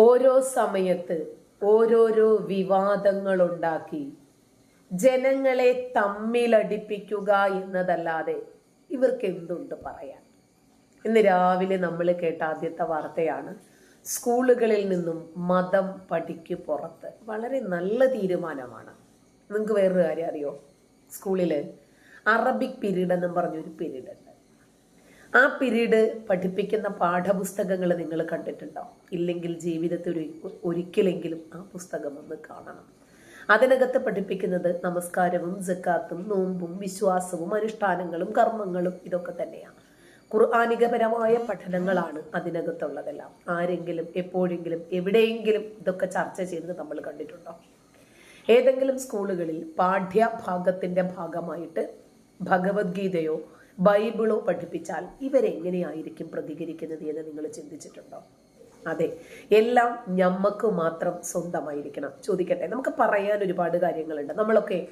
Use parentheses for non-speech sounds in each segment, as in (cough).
ഓരോ സമയത്ത് ഓരോരോ വിവാദങ്ങൾ ഉണ്ടാക്കി ജനങ്ങളെ തമ്മിലടിപ്പിക്കുക എന്നതല്ലാതെ ഇവർക്ക് എന്തുണ്ട് പറയാൻ? ഇന്ന് രാവിലെ നമ്മൾ കേട്ട ആദ്യത്തെ വാർത്തയാണ് സ്കൂളുകളിൽ നിന്നും മതം പഠിക്ക് പുറത്ത്. വളരെ നല്ല തീരുമാനമാണ്. നിങ്ങൾക്ക് വേറൊരു കാര്യം അറിയോ? സ്കൂളിൽ അറബിക് പീരീഡ് എന്നും പറഞ്ഞൊരു പീരീഡ് ഉണ്ട്. ആ പീരീഡ് പഠിപ്പിക്കുന്ന പാഠപുസ്തകങ്ങൾ നിങ്ങൾ കണ്ടിട്ടുണ്ടോ? ഇല്ലെങ്കിൽ ജീവിതത്തിൽ ഒരു ഒരിക്കലെങ്കിലും ആ പുസ്തകം ഒന്ന് കാണണം. അതിനകത്ത് പഠിപ്പിക്കുന്നത് നമസ്കാരവും ജക്കാത്തും നോമ്പും വിശ്വാസവും അനുഷ്ഠാനങ്ങളും കർമ്മങ്ങളും ഇതൊക്കെ തന്നെയാണ്. ഖുർആാനികപരമായ പഠനങ്ങളാണ് അതിനകത്തുള്ളതെല്ലാം. ആരെങ്കിലും എപ്പോഴെങ്കിലും എവിടെയെങ്കിലും ഇതൊക്കെ ചർച്ച ചെയ്ത് നമ്മൾ കണ്ടിട്ടുണ്ടോ? ഏതെങ്കിലും സ്കൂളുകളിൽ പാഠ്യഭാഗത്തിന്റെ ഭാഗമായിട്ട് ഭഗവത്ഗീതയോ ബൈബിളോ പഠിപ്പിച്ചാൽ ഇവരെങ്ങനെയായിരിക്കും പ്രതികരിക്കുന്നത് എന്ന് നിങ്ങൾ ചിന്തിച്ചിട്ടുണ്ടോ? അതെ എല്ലാം ഞമ്മക്ക് മാത്രം സ്വന്തമായിരിക്കണം. ചോദിക്കട്ടെ നമുക്ക് പറയാൻ ഒരുപാട് കാര്യങ്ങളുണ്ട്. നമ്മളൊക്കെ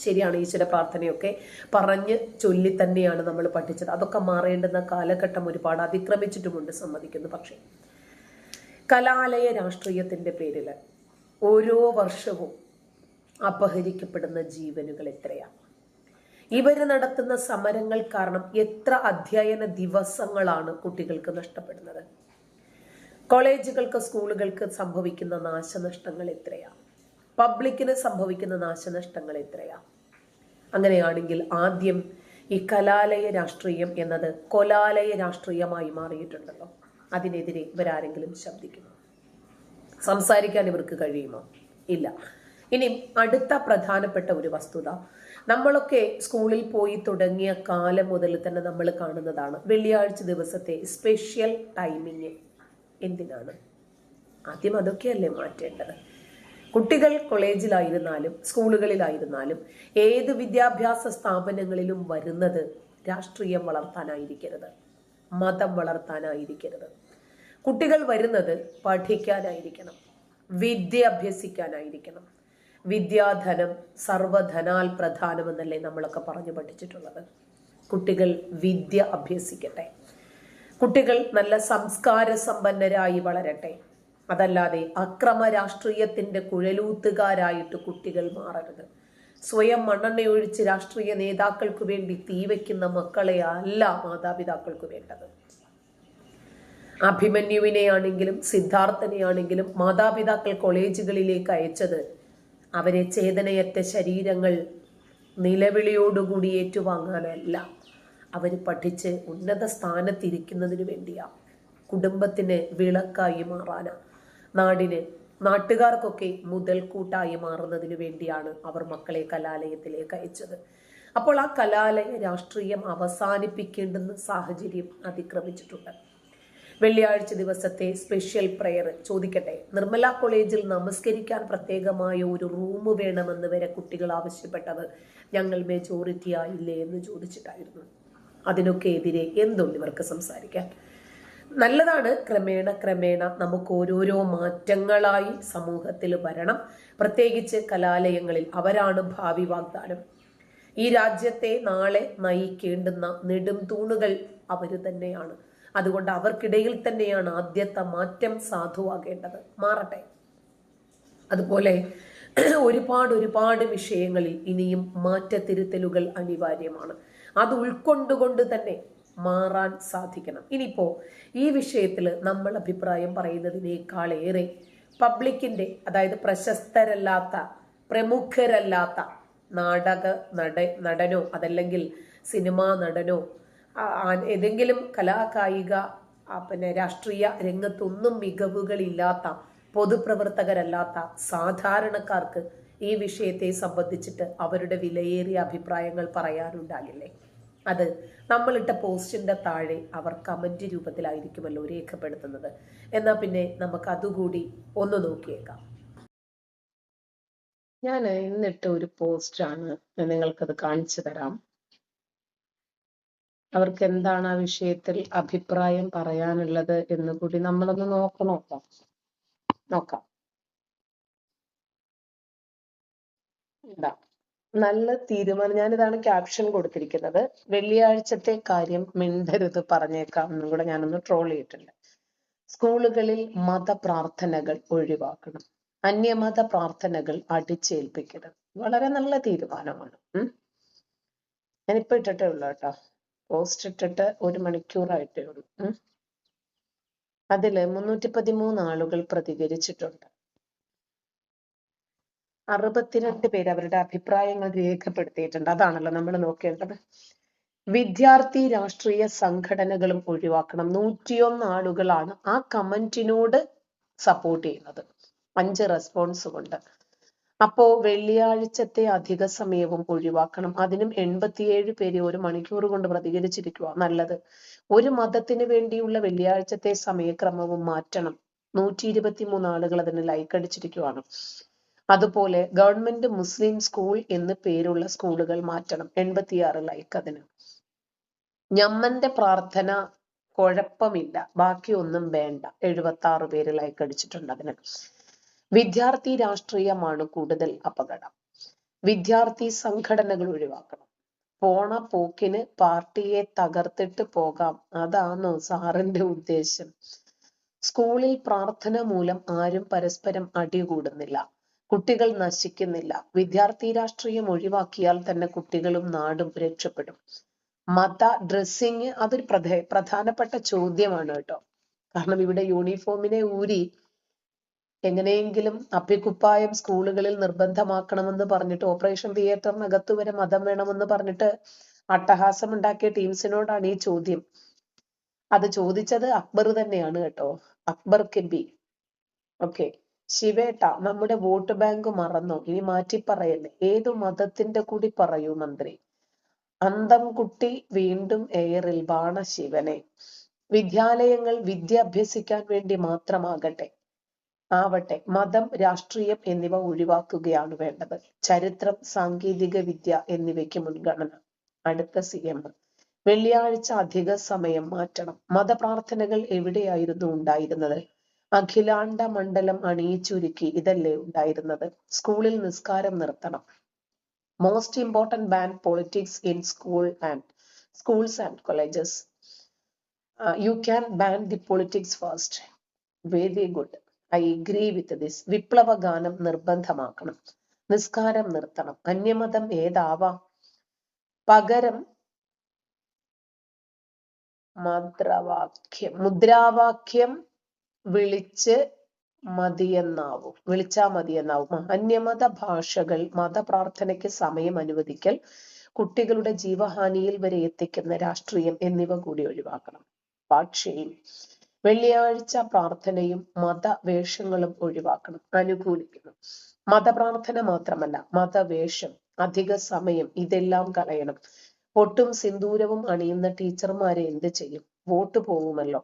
ശരിയാണ് ഈശ്വര പ്രാർത്ഥനയൊക്കെ പറഞ്ഞ് ചൊല്ലി തന്നെയാണ് നമ്മൾ പഠിച്ചത്. അതൊക്കെ മാറേണ്ടുന്ന കാലഘട്ടം ഒരുപാട് അതിക്രമിച്ചിട്ടുമുണ്ട് സമ്മതിക്കുന്നു. പക്ഷേ കലാലയ രാഷ്ട്രീയത്തിന്റെ പേരിൽ ഓരോ വർഷവും അപഹരിക്കപ്പെടുന്ന ജീവനുകൾ എത്രയാണ് ഇവർ നടത്തുന്ന സമരങ്ങൾ കാരണം എത്ര അധ്യയന ദിവസങ്ങളാണ് കുട്ടികൾക്ക് നഷ്ടപ്പെടുന്നത്. കോളേജുകൾക്ക് സ്കൂളുകൾക്ക് സംഭവിക്കുന്ന നാശനഷ്ടങ്ങൾ എത്രയാണ് പബ്ലിക്കിന് സംഭവിക്കുന്ന നാശനഷ്ടങ്ങൾ എത്രയാണ് അങ്ങനെയാണെങ്കിൽ ആദ്യം ഈ കലാലയ രാഷ്ട്രീയം എന്നത് കൊലാലയ രാഷ്ട്രീയമായി മാറിയിട്ടുണ്ടല്ലോ. അതിനെതിരെ ഇവരാരെങ്കിലും ശബ്ദിക്കുന്നു സംസാരിക്കാൻ ഇവർക്ക് കഴിയുമോ? ഇല്ല. ഇനി അടുത്ത പ്രധാനപ്പെട്ട ഒരു വസ്തുത. നമ്മളൊക്കെ സ്കൂളിൽ പോയി തുടങ്ങിയ കാലം മുതൽ തന്നെ നമ്മൾ കാണുന്നതാണ് വെള്ളിയാഴ്ച ദിവസത്തെ സ്പെഷ്യൽ ടൈമിങ് എന്തിനാണ്? ആദ്യം അതൊക്കെയല്ലേ മാറ്റേണ്ടത്? കുട്ടികൾ കോളേജിലായിരുന്നാലും സ്കൂളുകളിലായിരുന്നാലും ഏത് വിദ്യാഭ്യാസ സ്ഥാപനങ്ങളിലും വരുന്നത് രാഷ്ട്രീയം വളർത്താനായിരിക്കരുത്. മതം വളർത്താനായിരിക്കരുത്. കുട്ടികൾ വരുന്നത് പഠിക്കാനായിരിക്കണം. വിദ്യ അഭ്യസിക്കാനായിരിക്കണം. വിദ്യാധനം സർവധനാൽ പ്രധാനമെന്നല്ലേ നമ്മളൊക്കെ പറഞ്ഞു പഠിച്ചിട്ടുള്ളത്. കുട്ടികൾ വിദ്യ അഭ്യസിക്കട്ടെ. കുട്ടികൾ നല്ല സംസ്കാര സമ്പന്നരായി വളരട്ടെ. അതല്ലാതെ അക്രമ രാഷ്ട്രീയത്തിന്റെ കുഴലൂത്തുകാരായിട്ട് കുട്ടികൾ മാറരുത്. സ്വയം മണ്ണെണ്ണയൊഴിച്ച് രാഷ്ട്രീയ നേതാക്കൾക്ക് വേണ്ടി തീവയ്ക്കുന്ന മക്കളെ അല്ല മാതാപിതാക്കൾക്ക് വേണ്ടത്. അഭിമന്യുവിനെയാണെങ്കിലും സിദ്ധാർത്ഥനെയാണെങ്കിലും മാതാപിതാക്കൾ കോളേജുകളിലേക്ക് അയച്ചത് അവരെ ചേതനയറ്റ ശരീരങ്ങൾ നിലവിളിയോടുകൂടി ഏറ്റുവാങ്ങാനല്ല. അവർ പഠിച്ച് ഉന്നത സ്ഥാനത്തിരിക്കുന്നതിന് വേണ്ടിയാണ് കുടുംബത്തിന് വിളക്കായി മാറാനാണ് നാടിന് നാട്ടുകാർക്കൊക്കെ മുതൽക്കൂട്ടായി മാറുന്നതിന് വേണ്ടിയാണ് അവർ മക്കളെ കലാലയത്തിലേക്ക് അയച്ചത്. അപ്പോൾ ആ കലാലയ രാഷ്ട്രീയം അവസാനിപ്പിക്കേണ്ടുന്ന സാഹചര്യം അതിക്രമിച്ചിട്ടുണ്ട്. വെള്ളിയാഴ്ച ദിവസത്തെ സ്പെഷ്യൽ പ്രെയർ ചോദിക്കട്ടെ. നിർമ്മല കോളേജിൽ നമസ്കരിക്കാൻ പ്രത്യേകമായ ഒരു റൂം വേണമെന്ന് വരെ കുട്ടികൾ ആവശ്യപ്പെട്ടത് ഞങ്ങൾ മെജോറിറ്റി ആയില്ലേ എന്ന് ചോദിച്ചിട്ടായിരുന്നു. അതിനൊക്കെ എതിരെ എന്തുണ്ട് ഇവർക്ക് സംസാരിക്കാൻ? നല്ലതാണ്. ക്രമേണ ക്രമേണ നമുക്ക് ഓരോരോ മാറ്റങ്ങളായി സമൂഹത്തിൽ വരണം. പ്രത്യേകിച്ച് കലാലയങ്ങളിൽ അവരാണ് ഭാവി വാഗ്ദാനം. ഈ രാജ്യത്തെ നാളെ നയിക്കേണ്ടുന്ന നെടും തൂണുകൾ അവർ തന്നെയാണ്. അതുകൊണ്ട് അവർക്കിടയിൽ തന്നെയാണ് ആദ്യത്തെ മാറ്റം സാധുവാകേണ്ടത്. മാറട്ടെ. അതുപോലെ (clears throat) ഒരുപാട് ഒരുപാട് വിഷയങ്ങളിൽ ഇനിയും മാറ്റത്തിരുത്തലുകൾ അനിവാര്യമാണ്. അത് ഉൾക്കൊണ്ടുകൊണ്ട് തന്നെ മാറാൻ സാധിക്കണം. ഇനിയിപ്പോൾ ഈ വിഷയത്തിൽ നമ്മൾ അഭിപ്രായം പറയുന്നതിനേക്കാളേറെ പബ്ലിക്കിന്റെ അതായത് പ്രശസ്തരല്ലാത്ത പ്രമുഖരല്ലാത്ത നാടക നട നടനോ അതല്ലെങ്കിൽ സിനിമാ നടനോ ഏതെങ്കിലും കലാകായിക പിന്നെ രാഷ്ട്രീയ രംഗത്തൊന്നും മികവുകളില്ലാത്ത പൊതുപ്രവർത്തകരല്ലാത്ത സാധാരണക്കാർക്ക് ഈ വിഷയത്തെ സംബന്ധിച്ചിട്ട് അവരുടെ വിലയേറിയ അഭിപ്രായങ്ങൾ പറയാനുണ്ടാകില്ലേ? അത് നമ്മളിട്ട പോസ്റ്റിന്റെ താഴെ അവർ കമന്റ് രൂപത്തിലായിരിക്കുമല്ലോ രേഖപ്പെടുത്തുന്നത്. എന്നാൽ പിന്നെ നമുക്ക് അതുകൂടി ഒന്ന് നോക്കിയേക്കാം. ഞാൻ ഇന്നിട്ട ഒരു പോസ്റ്റാണ് നിങ്ങൾക്കത് കാണിച്ചു തരാം. അവർക്ക് എന്താണ് ആ വിഷയത്തിൽ അഭിപ്രായം പറയാനുള്ളത് എന്ന് കൂടി നമ്മളൊന്ന് നോക്ക നോക്കാം നോക്കാം. എന്താ നല്ല തീരുമാനം. ഞാനിതാണ് ക്യാപ്ഷൻ കൊടുത്തിരിക്കുന്നത്. വെള്ളിയാഴ്ചത്തെ കാര്യം മിണ്ടരുത് പറഞ്ഞേക്കാം എന്നും കൂടെ ഞാനൊന്ന് ട്രോൾ ചെയ്തിട്ടുണ്ട്. സ്കൂളുകളിൽ മതപ്രാർത്ഥനകൾ ഒഴിവാക്കണം. അന്യമത പ്രാർത്ഥനകൾ അടിച്ചേൽപ്പിക്കരുത്. വളരെ നല്ല തീരുമാനമാണ്. ഞാനിപ്പോ ഇട്ടിട്ടേ ഉള്ളൂ കേട്ടോ. പോസ്റ്റ് ഇട്ടിട്ട് ഒരു മണിക്കൂറായിട്ടേ ഉള്ളൂ. അതിൽ മുന്നൂറ്റി പതിമൂന്ന് ആളുകൾ പ്രതികരിച്ചിട്ടുണ്ട്. അറുപത്തിരണ്ട് പേര് അവരുടെ അഭിപ്രായങ്ങൾ രേഖപ്പെടുത്തിയിട്ടുണ്ട്. അതാണല്ലോ നമ്മൾ നോക്കേണ്ടത്. വിദ്യാർത്ഥി രാഷ്ട്രീയ സംഘടനകളും ഒഴിവാക്കണം. നൂറ്റിയൊന്ന് ആളുകളാണ് ആ കമന്റിനോട് സപ്പോർട്ട് ചെയ്യുന്നത്. അഞ്ച് റെസ്പോൺസ് കൊണ്ട്. അപ്പോ വെള്ളിയാഴ്ചത്തെ അധിക സമയവും ഒഴിവാക്കണം. അതിനും എൺപത്തിയേഴ് പേര് ഒരു മണിക്കൂർ കൊണ്ട് പ്രതികരിച്ചിരിക്കുക നല്ലത്. ഒരു മതത്തിന് വേണ്ടിയുള്ള വെള്ളിയാഴ്ചത്തെ സമയക്രമവും മാറ്റണം. നൂറ്റി ഇരുപത്തി മൂന്ന് ആളുകൾ അതിന് ലൈക്ക് അടിച്ചിരിക്കുകയാണ് അതുപോലെ ഗവൺമെന്റ് മുസ്ലിം സ്കൂൾ എന്ന് പേരുള്ള സ്കൂളുകൾ മാറ്റണം. എൺപത്തിയാറ് ലൈക്ക് അതിന്. ഞമ്മന്റെ പ്രാർത്ഥന കുഴപ്പമില്ല. ബാക്കി ഒന്നും വേണ്ട. എഴുപത്തി ആറ് പേര് ലൈക്ക് അടിച്ചിട്ടുണ്ട് അതിന്. വിദ്യാർത്ഥി രാഷ്ട്രീയമാണ് കൂടുതൽ അപകടം. വിദ്യാർത്ഥി സംഘടനകൾ ഒഴിവാക്കണം. പോണ പോക്കിന് പാർട്ടിയെ തകർത്തിട്ട് പോകാം. അതാണ് സാറിന്റെ ഉദ്ദേശം. സ്കൂളിൽ പ്രാർത്ഥന മൂലം ആരും പരസ്പരം അടി കൂടുന്നില്ല കുട്ടികൾ നശിക്കുന്നില്ല. വിദ്യാർത്ഥി രാഷ്ട്രീയം ഒഴിവാക്കിയാൽ തന്നെ കുട്ടികളും നാടും രക്ഷപ്പെടും. മത ഡ്രസ്സിങ് അതൊരു പ്രധ പ്രധാനപ്പെട്ട ചോദ്യമാണ് കേട്ടോ. കാരണം ഇവിടെ യൂണിഫോമിനെ ഊരി എങ്ങനെയെങ്കിലും അപ്പിക്കുപ്പായം സ്കൂളുകളിൽ നിർബന്ധമാക്കണമെന്ന് പറഞ്ഞിട്ട് ഓപ്പറേഷൻ തിയേറ്ററിനകത്ത് വരെ മതം വേണമെന്ന് പറഞ്ഞിട്ട് അട്ടഹാസം ഉണ്ടാക്കിയ ടീംസിനോടാണ് ഈ ചോദ്യം. അത് ചോദിച്ചത് അക്ബർ തന്നെയാണ് കേട്ടോ. അക്ബർ കെബി ഓക്കെ ശിവേട്ട നമ്മുടെ വോട്ട് ബാങ്ക് മറന്നോ? ഇനി മാറ്റി പറയല്ലേ? ഏതു മതത്തിന്റെ കൂടി പറയൂ മന്ത്രി? അന്തം കുട്ടി വീണ്ടും എയറിൽ ബാണ ശിവനെ വിദ്യാലയങ്ങൾ വിദ്യ അഭ്യസിക്കാൻ വേണ്ടി മാത്രമാകട്ടെ. ആവട്ടെ മതം രാഷ്ട്രീയം എന്നിവ ഒഴിവാക്കുകയാണ് വേണ്ടത്. ചരിത്രം സാങ്കേതിക വിദ്യ എന്നിവയ്ക്ക് മുൻഗണന. അടുത്ത സി എം വെള്ളിയാഴ്ച അധിക സമയം മാറ്റണം. മതപ്രാർത്ഥനകൾ എവിടെയായിരുന്നു ഉണ്ടായിരുന്നത്? അഖിലാണ്ട മണ്ഡലം അണിയിച്ചൊരുക്കി ഇതല്ലേ ഉണ്ടായിരുന്നത്? സ്കൂളിൽ നിസ്കാരം നിർത്തണം. Most important ban politics in school and schools and colleges you can ban the politics first very good I agree with this വിപ്ലവ ഗാനം നിർബന്ധമാക്കണം. നിസ്കാരം നിർത്തണം. അന്യമതം ഏതാവാം? പകരം മദ്രവാക്യം മുദ്രാവാക്യം വിളിച്ച് മതിയെന്നാവും. വിളിച്ചാ മതിയെന്നാവും. അന്യമത ഭാഷകൾ മതപ്രാർത്ഥനയ്ക്ക് സമയം അനുവദിക്കൽ കുട്ടികളുടെ ജീവഹാനിയിൽ വരെ എത്തിക്കുന്ന രാഷ്ട്രീയം എന്നിവ കൂടി ഒഴിവാക്കണം. പക്ഷേ വെള്ളിയാഴ്ച പ്രാർത്ഥനയും മതവേഷങ്ങളും ഒഴിവാക്കണം അനുകൂലിക്കുന്നു മതപ്രാർത്ഥന മാത്രമല്ല മതവേഷം അധിക സമയം ഇതെല്ലാം കളയണം. പൊട്ടും സിന്ദൂരവും അണിയുന്ന ടീച്ചർമാരെ എന്ത് ചെയ്യും? വോട്ട് പോവുമല്ലോ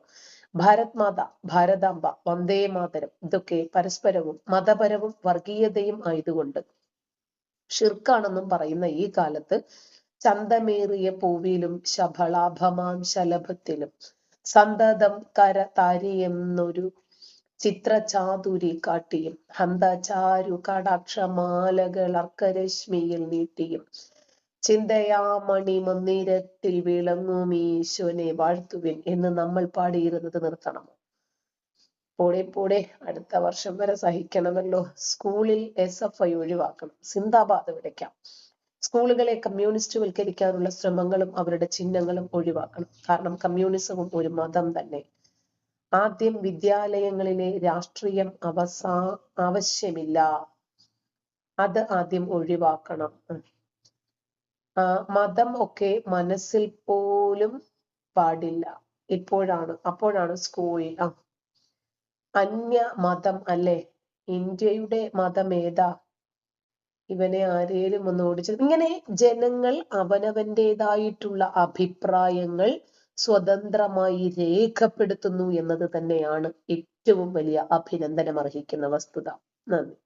ഭാരത് മാത ഭാരതാംബ വന്ദേ മാതരം ഇതൊക്കെ പരസ്പരവും മതപരവും വർഗീയതയും ആയതുകൊണ്ട് ഷിർക്കാണെന്നും പറയുന്ന ഈ കാലത്ത് ചന്തമേറിയ പൂവിലും ശബളാഭമാം ശലഭത്തിലും സന്തതം കര താരിയെന്നൊരു ചിത്രചാതുരി കാട്ടിയും. ഹന്തചാരു കടാക്ഷമാലകൾ അർക്കരശ്മിയിൽ നീട്ടിയും. ചിന്തയാമണി മന്ദിരത്തിൽ വിളങ്ങും ഈശോനെ വാഴ്ത്തുവിൻ എന്ന് നമ്മൾ പാടിയിരുന്നത് നിർത്തണമോ പോടെ പോടെ അടുത്ത വർഷം വരെ സഹിക്കണമല്ലോ. സ്കൂളിൽ എസ് എഫ് ഐ ഒഴിവാക്കണം. സിന്ദാബാദ് വിളിക്കാം. സ്കൂളുകളെ കമ്മ്യൂണിസ്റ്റുവൽക്കരിക്കാനുള്ള ശ്രമങ്ങളും അവരുടെ ചിഹ്നങ്ങളും ഒഴിവാക്കണം. കാരണം കമ്മ്യൂണിസവും ഒരു മതം തന്നെ. ആദ്യം വിദ്യാലയങ്ങളിലെ രാഷ്ട്രീയം അവസാ ആവശ്യമില്ല. അത് ആദ്യം ഒഴിവാക്കണം. മതം ഒക്കെ മനസ്സിൽ പോലും പാടില്ല. ഇപ്പോഴാണ് അപ്പോഴാണ് സ്കൂളിൽ ആ അന്യ മതം അല്ലെ? ഇന്ത്യയുടെ മതം ഏതാ? ഇവനെ ആരേലും ഒന്ന് ഓടിച്ചു ഇങ്ങനെ ജനങ്ങൾ അവനവന്റെതായിട്ടുള്ള അഭിപ്രായങ്ങൾ സ്വതന്ത്രമായി രേഖപ്പെടുത്തുന്നു എന്നത് തന്നെയാണ് ഏറ്റവും വലിയ അഭിനന്ദനം അർഹിക്കുന്ന വസ്തുത. നന്ദി.